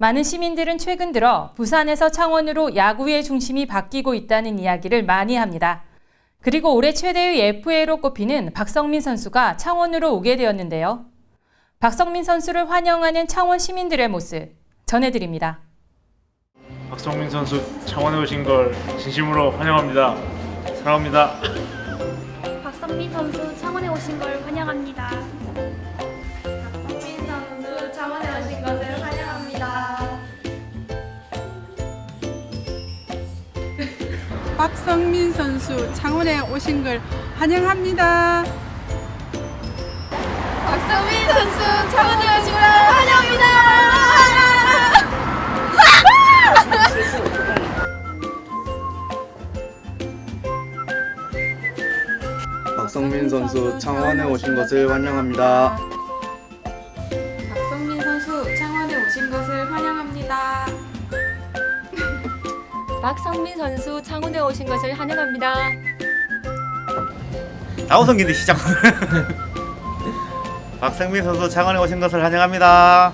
많은 시민들은 최근 들어 부산에서 창원으로 야구의 중심이 바뀌고 있다는 이야기를 많이 합니다. 그리고 올해 최대의 FA로 꼽히는 박성민 선수가 창원으로 오게 되었는데요. 박성민 선수를 환영하는 창원 시민들의 모습 전해드립니다. 박성민 선수 창원에 오신 걸 진심으로 환영합니다. 사랑합니다. 박성민 선수 창원에 오신 걸 환영합니다. 박성민 선수 창원에 오신 걸 환영합니다. 박성민 선수 창원에 오신 걸 환영합니다. 박성민 선수 창원에 오신 것을 환영합니다. 박성민 선수 창원에 오신 것을 환영 박성민 선수 창원에 오신 것을 환영합니다. 나우성기인데 시작. 박성민 선수 창원에 오신 것을 환영합니다.